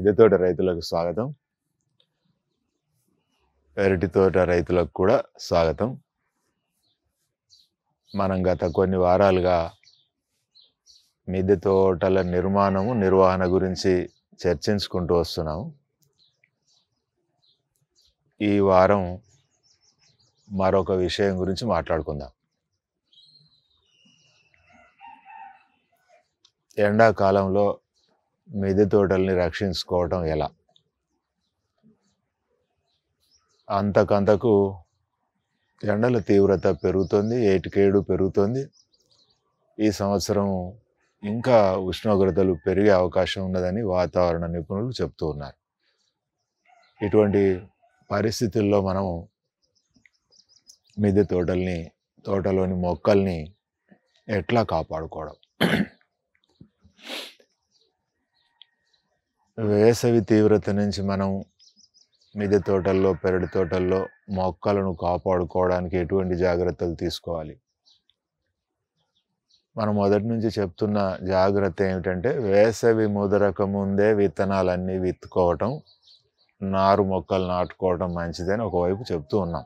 మిద్దె తోట రైతులకు స్వాగతం. పెరటితోట రైతులకు కూడా స్వాగతం. మనం గత కొన్ని వారాలుగా మిద్దె తోటల నిర్మాణము నిర్వహణ గురించి చర్చించుకుంటూ వస్తున్నాము. ఈ వారం మరొక విషయం గురించి మాట్లాడుకుందాం. ఎండాకాలంలో మిద్దె తోటల్ని రక్షించుకోవటం ఎలా? అంతకంతకు ఎండల తీవ్రత పెరుగుతుంది ఏటికేడు పెరుగుతుంది. ఈ సంవత్సరం ఇంకా ఉష్ణోగ్రతలు పెరిగే అవకాశం ఉన్నదని వాతావరణ నిపుణులు చెప్తూ ఉన్నారు. ఇటువంటి పరిస్థితుల్లో మనం మిద్దె తోటల్ని తోటలోని మొక్కల్ని ఎట్లా కాపాడుకోవడం? వేసవి తీవ్రత నుంచి మనం మిద్దె తోటల్లో పెరటి తోటల్లో మొక్కలను కాపాడుకోవడానికి ఎటువంటి జాగ్రత్తలు తీసుకోవాలి? మనం మొదటి నుంచి చెప్తున్న జాగ్రత్త ఏమిటంటే వేసవి ముదరక ముందే విత్తనాలన్నీ విత్తుకోవటం నారు మొక్కలు నాటుకోవటం మంచిదని ఒకవైపు చెప్తూ ఉన్నాం.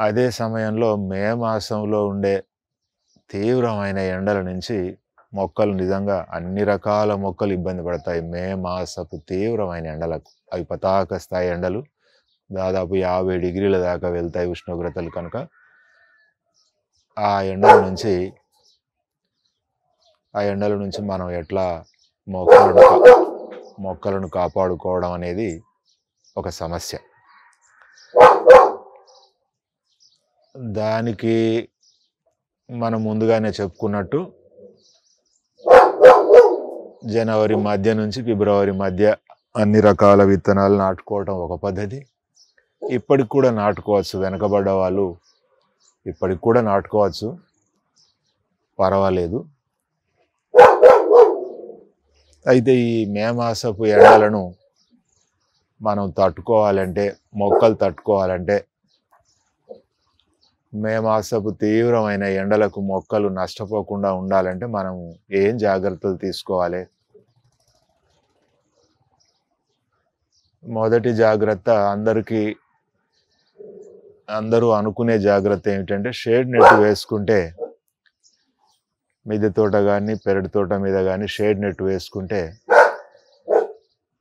అదే సమయంలో మే మాసంలో ఉండే తీవ్రమైన ఎండల నుంచి మొక్కలు నిజంగా అన్ని రకాల మొక్కలు ఇబ్బంది పడతాయి. మే మాసపు తీవ్రమైన ఎండలకు. అవి పతాక స్థాయి ఎండలు. దాదాపు యాభై డిగ్రీల దాకా వెళ్తాయి ఉష్ణోగ్రతలు కనుక. ఆ ఎండల నుంచి ఆ ఎండల నుంచి మనం ఎట్లా మొక్కలను మొక్కలను కాపాడుకోవడం అనేది ఒక సమస్య. దానికి మనం ముందుగానే చెప్పుకున్నట్టు జనవరి మధ్య నుంచి ఫిబ్రవరి మధ్య అన్ని రకాల విత్తనాలు నాటుకోవటం ఒక పద్ధతి. ఇప్పటికి కూడా నాటుకోవచ్చు. వెనకబడ్డ వాళ్ళు ఇప్పటికి కూడా నాటుకోవచ్చు. పర్వాలేదు. అయితే ఈ మే మాసపు ఎండలను మనం తట్టుకోవాలంటే మొక్కలు తట్టుకోవాలంటే మే మాసపు తీవ్రమైన ఎండలకు మొక్కలు నష్టపోకుండా ఉండాలంటే మనం ఏం జాగ్రత్తలు తీసుకోవాలి? మొదటి జాగ్రత్త అందరికీ అందరూ అనుకునే జాగ్రత్త ఏమిటంటే షేడ్ నెట్ వేసుకుంటే మిద్దె తోట కానీ పెరటి తోట మీద కానీ షేడ్ నెట్ వేసుకుంటే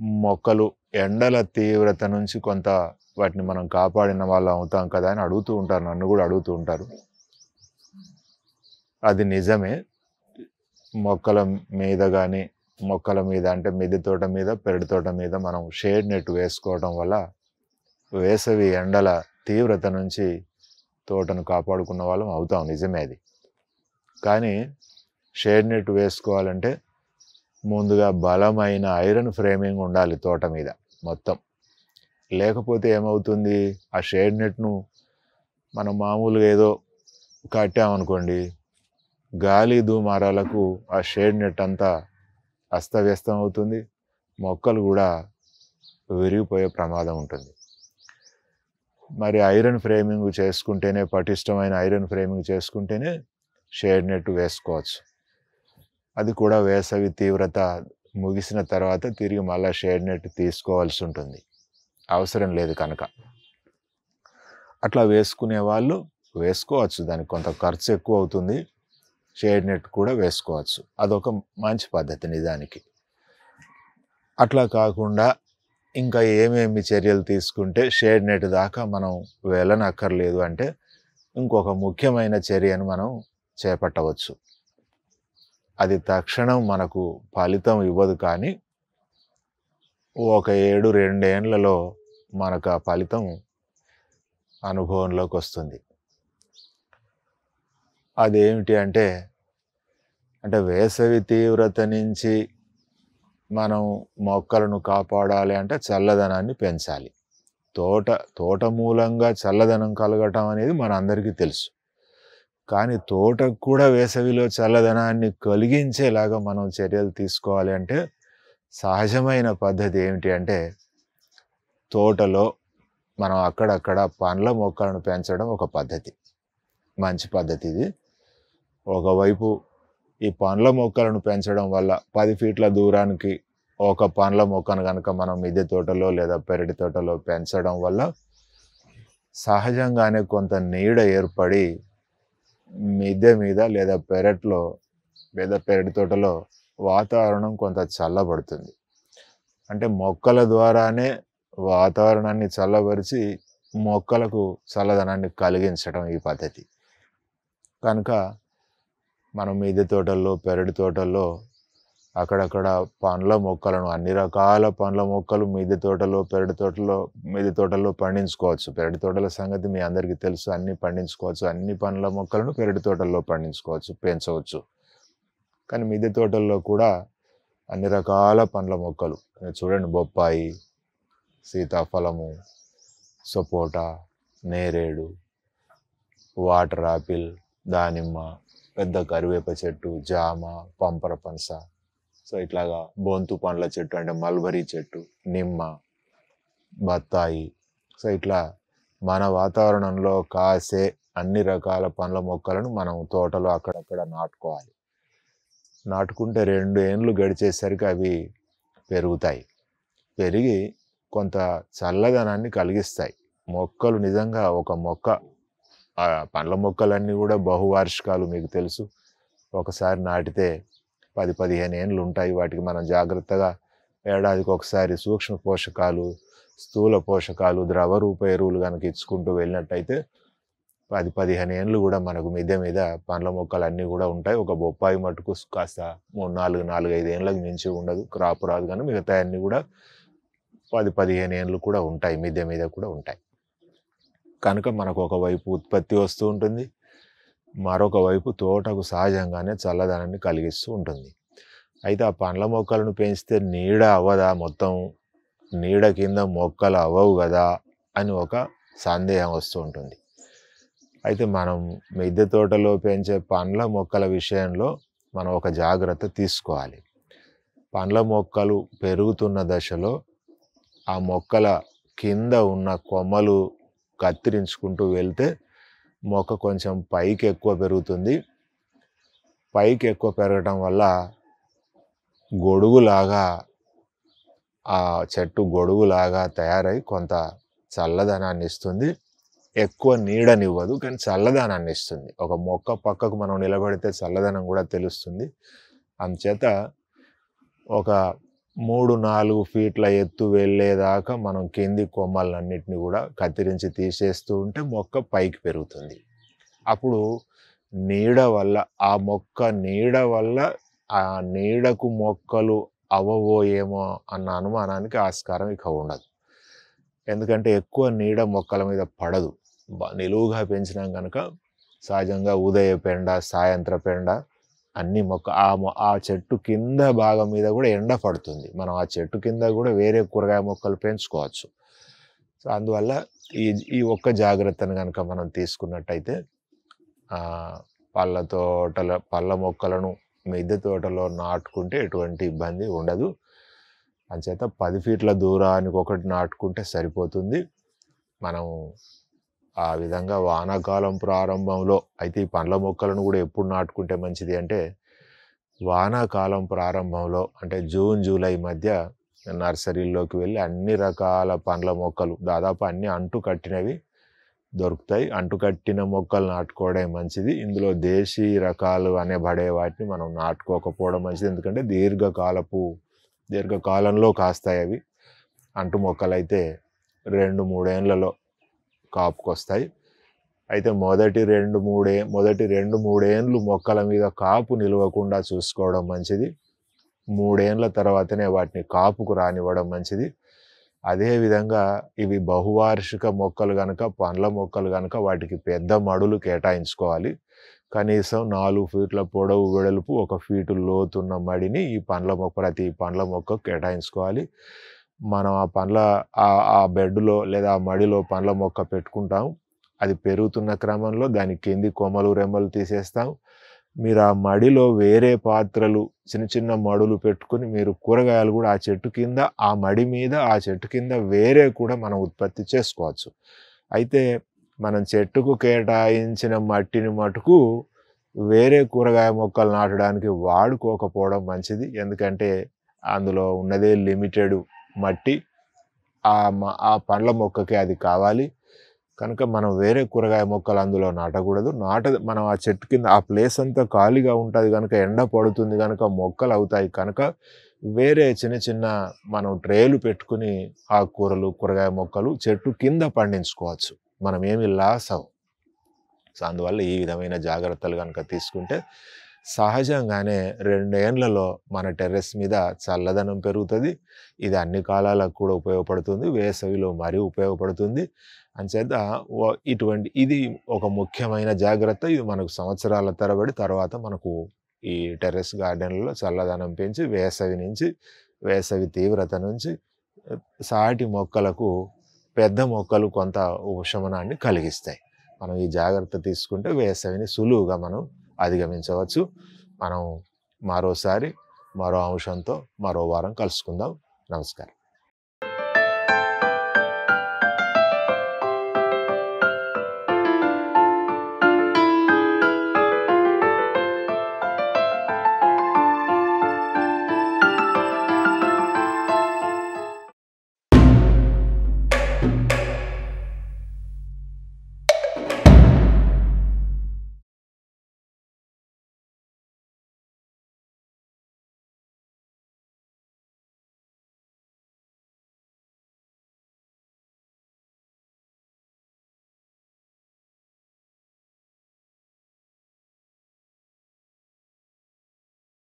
మొక్కలు ఎండల తీవ్రత నుంచి కొంత వాటిని మనం కాపాడిన వాళ్ళు అవుతాం కదా అని అడుగుతూ ఉంటారు. నన్ను కూడా అడుగుతూ ఉంటారు. అది నిజమే. మొక్కల మీద కానీ మొక్కల మీద అంటే మిద్దె తోట మీద పెరడు తోట మీద మనం షేడ్ నెట్ వేసుకోవడం వల్ల వేసవి ఎండల తీవ్రత నుంచి తోటను కాపాడుకున్న వాళ్ళం అవుతాం. నిజమే అది. కానీ షేడ్ నెట్ వేసుకోవాలంటే ముందుగా బలమైన ఐరన్ ఫ్రేమింగ్ ఉండాలి తోట మీద మొత్తం. లేకపోతే ఏమవుతుంది? ఆ షేడ్ నెట్ను మనం మామూలుగా ఏదో కట్టామనుకోండి గాలి దుమారాలకు ఆ షేడ్ నెట్ అంతా అస్తవ్యస్తం అవుతుంది మొక్కలు కూడా విరిగిపోయే ప్రమాదం ఉంటుంది. మరి ఐరన్ ఫ్రేమింగ్ చేసుకుంటేనే పటిష్టమైన ఐరన్ ఫ్రేమింగ్ చేసుకుంటేనే షేడ్ నెట్ వేసుకోవచ్చు. అది కూడా వేసవి తీవ్రత ముగిసిన తర్వాత తిరిగి మళ్ళీ షేడ్ నెట్ తీసుకోవాల్సి ఉంటుంది. అవసరం లేదు కనుక. అట్లా వేసుకునే వాళ్ళు వేసుకోవచ్చు. దానికి కొంత ఖర్చు ఎక్కువ అవుతుంది. షేడ్ నెట్ కూడా వేసుకోవచ్చు. అదొక మంచి పద్ధతి నిజానికి. అట్లా కాకుండా ఇంకా ఏమేమి చర్యలు తీసుకుంటే షేడ్ నెట్ దాకా మనం వెళ్ళనక్కర్లేదు అంటే ఇంకొక ముఖ్యమైన చర్యను మనం చేపట్టవచ్చు. అది తక్షణం మనకు ఫలితం ఇవ్వదు కానీ ఒక ఏడు రెండేళ్ళలో మనకు ఆ ఫలితం అనుభవంలోకి వస్తుంది. అదేమిటి అంటే అంటే వేసవి తీవ్రత నుంచి మనం మొక్కలను కాపాడాలి అంటే చల్లదనాన్ని పెంచాలి. తోట తోట మూలంగా చల్లదనం కలగటం అనేది మన అందరికీ తెలుసు. కానీ తోటకు కూడా వేసవిలో చల్లదనాన్ని కలిగించేలాగా మనం చర్యలు తీసుకోవాలి అంటే సహజమైన పద్ధతి ఏమిటి అంటే తోటలో మనం అక్కడక్కడ పండ్ల మొక్కలను పెంచడం ఒక పద్ధతి. మంచి పద్ధతి ఇది. ఒకవైపు ఈ పండ్ల మొక్కలను పెంచడం వల్ల పది ఫీట్ల దూరానికి ఒక పండ్ల మొక్కను కనుక మనం మిద్దె తోటలో లేదా పెరటి తోటలో పెంచడం వల్ల సహజంగానే కొంత నీడ ఏర్పడి మిద్దె మీద లేదా పెరట్లో లేదా పెరటి తోటలో వాతావరణం కొంత చల్లబడుతుంది. అంటే మొక్కల ద్వారానే వాతావరణాన్ని చల్లబరిచి మొక్కలకు చల్లదనాన్ని కలిగించడం ఈ పద్ధతి. కనుక మనం మిద్దె తోటల్లో పెరటి తోటల్లో అక్కడక్కడ పండ్ల మొక్కలను అన్ని రకాల పండ్ల మొక్కలు మిద్దె తోటలో పెరటి తోటలో మిద్దె తోటల్లో పండించుకోవచ్చు. పెరటి తోటల సంగతి మీ అందరికీ తెలుసు. అన్ని పండించుకోవచ్చు. అన్ని పండ్ల మొక్కలను పెరటి తోటల్లో పండించుకోవచ్చు పెంచవచ్చు. కానీ మిద్దె తోటల్లో కూడా అన్ని రకాల పండ్ల మొక్కలు. చూడండి బొప్పాయి సీతాఫలము సపోటా నేరేడు వాటర్ ఆపిల్ దానిమ్మ పెద్ద కరివేప చెట్టు జామ పంపర పనస సో ఇట్లాగా బొంతు పండ్ల చెట్టు అంటే మల్బరీ చెట్టు నిమ్మ బత్తాయి. సో ఇట్లా మన వాతావరణంలో కాసే అన్ని రకాల పండ్ల మొక్కలను మనం తోటలో అక్కడక్కడ నాటుకోవాలి. నాటుకుంటే రెండు ఏండ్లు గడిచేసరికి అవి పెరుగుతాయి. పెరిగి కొంత చల్లదనాన్ని కలిగిస్తాయి. మొక్కలు నిజంగా ఒక మొక్క ఆ పండ్ల మొక్కలన్నీ కూడా బహువార్షికాలు మీకు తెలుసు. ఒకసారి నాటితే పది పదిహేను ఏండ్లు ఉంటాయి వాటికి మనం జాగ్రత్తగా ఏడాదికి ఒకసారి సూక్ష్మ పోషకాలు స్థూల పోషకాలు ద్రవ రూప ఎరువులు కనుక ఇచ్చుకుంటూ వెళ్ళినట్టయితే పది పదిహేను ఏండ్లు కూడా మనకు మిద్దె మీద పండ్ల మొక్కలు అన్నీ కూడా ఉంటాయి. ఒక బొప్పాయి మటుకు కాస్త మూడు నాలుగు నాలుగు ఐదు ఏండ్లకు మించి ఉండదు. క్రాప్ రాదు కానీ మిగతా అన్నీ కూడా పది పదిహేను ఏండ్లు కూడా ఉంటాయి. మిద్దె మీద కూడా ఉంటాయి. కనుక మనకు ఒకవైపు ఉత్పత్తి వస్తూ ఉంటుంది. మరొక వైపు తోటకు సహజంగానే చల్లదనాన్ని కలిగిస్తూ ఉంటుంది. అయితే ఆ పండ్ల మొక్కలను పెంచితే నీడ అవ్వదా? మొత్తం నీడ కింద మొక్కలు అవ్వవు కదా? అని ఒక సందేహం వస్తూ ఉంటుంది. అయితే మనం మిద్దె తోటలో పెంచే పండ్ల మొక్కల విషయంలో మనం ఒక జాగ్రత్త తీసుకోవాలి. పండ్ల మొక్కలు పెరుగుతున్న దశలో ఆ మొక్కల కింద ఉన్న కొమ్మలు కత్తిరించుకుంటూ వెళ్తే మొక్క కొంచెం పైకి ఎక్కువ పెరుగుతుంది. పైకి ఎక్కువ పెరగటం వల్ల గొడుగులాగా ఆ చెట్టు గొడుగులాగా తయారై కొంత చల్లదనాన్ని ఇస్తుంది. ఎక్కువ నీడనివ్వదు కానీ చల్లదనాన్ని ఇస్తుంది. ఒక మొక్క పక్కకు మనం నిలబడితే చల్లదనం కూడా తెలుస్తుంది. అందుచేత ఒక మూడు నాలుగు ఫీట్ల ఎత్తు వెళ్ళేదాకా మనం కింది కొమ్మలన్నిటిని కూడా కత్తిరించి తీసేస్తూ ఉంటే మొక్క పైకి పెరుగుతుంది. అప్పుడు నీడ వల్ల ఆ మొక్క నీడ వల్ల ఆ నీడకు మొక్కలు అవ్వవో ఏమో అన్న అనుమానానికి ఆస్కారం ఇక ఉండదు. ఎందుకంటే ఎక్కువ నీడ మొక్కల మీద పడదు. నిలువుగా పెంచినాం కనుక సహజంగా ఉదయ పెండ సాయంత్ర పెండ అన్ని మొక్క ఆ మొ- ఆ చెట్టు కింద భాగం మీద కూడా ఎండ పడుతుంది. మనం ఆ చెట్టు కింద కూడా వేరే కూరగాయ మొక్కలు పెంచుకోవచ్చు. సో అందువల్ల ఈ ఈ ఒక్క జాగ్రత్తను కనుక మనం తీసుకున్నట్టయితే పళ్ళ తోటల పళ్ళ మొక్కలను మిద్దె తోటలో నాటుకుంటే ఎటువంటి ఇబ్బంది ఉండదు. అంచేత పది ఫీట్ల దూరానికి ఒకటి నాటుకుంటే సరిపోతుంది. మనం ఆ విధంగా వానాకాలం ప్రారంభంలో అయితే ఈ పండ్ల మొక్కలను కూడా ఎప్పుడు నాటుకుంటే మంచిది అంటే వానాకాలం ప్రారంభంలో అంటే జూన్ జూలై మధ్య నర్సరీల్లోకి వెళ్ళి అన్ని రకాల పండ్ల మొక్కలు దాదాపు అన్ని అంటు కట్టినవి దొరుకుతాయి. అంటు కట్టిన మొక్కలు నాటుకోవడం మంచిది. ఇందులో దేశీ రకాలు అనేబడే వాటిని మనం నాటుకోకపోవడం మంచిది. ఎందుకంటే దీర్ఘకాలపు దీర్ఘకాలంలో కాస్తాయి అవి. అంటు మొక్కలు అయితే రెండు మూడేళ్ళలో కాపుకొస్తాయి. అయితే మొదటి రెండు మూడే మొదటి రెండు మూడేండ్లు మొక్కల మీద కాపు నిలవకుండా చూసుకోవడం మంచిది. మూడేండ్ల తర్వాతనే వాటిని కాపుకు రానివ్వడం మంచిది. అదేవిధంగా ఇవి బహువార్షిక మొక్కలు కనుక పండ్ల మొక్కలు కనుక వాటికి పెద్ద మడులు కేటాయించుకోవాలి. కనీసం నాలుగు ఫీట్ల పొడవు వెడల్పు ఒక ఫీటు లోతున్న మడిని ఈ పండ్ల మొక్క ప్రతి పండ్ల మొక్క కేటాయించుకోవాలి. మనం ఆ పండ్ల ఆ బెడ్లో లేదా ఆ మడిలో పండ్ల మొక్క పెట్టుకుంటాం. అది పెరుగుతున్న క్రమంలో దాని కింది కొమ్మలు రెమ్మలు తీసేస్తాం. మీరు ఆ మడిలో వేరే పాత్రలు చిన్న చిన్న మడులు పెట్టుకుని మీరు కూరగాయలు కూడా ఆ చెట్టు కింద ఆ మడి మీద ఆ చెట్టు కింద వేరే కూడా మనం ఉత్పత్తి చేసుకోవచ్చు. అయితే మనం చెట్టుకు కేటాయించిన మట్టిని మటుకు వేరే కూరగాయ మొక్కలు నాటడానికి వాడుకోకపోవడం మంచిది. ఎందుకంటే అందులో ఉన్నదే లిమిటెడ్ మట్టి ఆ మ- ఆ పండ్ల మొక్కకి అది కావాలి. కనుక మనం వేరే కూరగాయ మొక్కలు అందులో నాటకూడదు. నాట మనం ఆ చెట్టు కింద ఆ ప్లేస్ అంతా ఖాళీగా ఉంటుంది కనుక ఎండ పడుతుంది కనుక మొక్కలు అవుతాయి కనుక వేరే చిన్న చిన్న మనం ట్రేలు పెట్టుకుని ఆకుకూరలు కూరగాయ మొక్కలు చెట్టు కింద పండించుకోవచ్చు. మనం ఏమి లాస్ అవు సో అందువల్ల ఈ విధమైన జాగ్రత్తలు కనుక తీసుకుంటే సహజంగానే రెండేళ్ళలో మన టెర్రస్ మీద చల్లదనం పెరుగుతుంది. ఇది అన్ని కాలాలకు కూడా ఉపయోగపడుతుంది. వేసవిలో మరీ ఉపయోగపడుతుంది. అంచేత ఇటువంటి ఇది ఒక ముఖ్యమైన జాగ్రత్త. ఇది మనకు సంవత్సరాల తరబడి తర్వాత మనకు ఈ టెర్రస్ గార్డెన్లో చల్లదనం పెంచి వేసవి నుంచి వేసవి తీవ్రత నుంచి సాటి మొక్కలకు పెద్ద మొక్కలు కొంత ఉపశమనాన్ని కలిగిస్తాయి. మనం ఈ జాగ్రత్త తీసుకుంటే వేసవిని సులువుగా మనం అధిగమించవచ్చు. మనం మరోసారి మరో అంశంతో మరో వారం కలుసుకుందాం. నమస్కారం.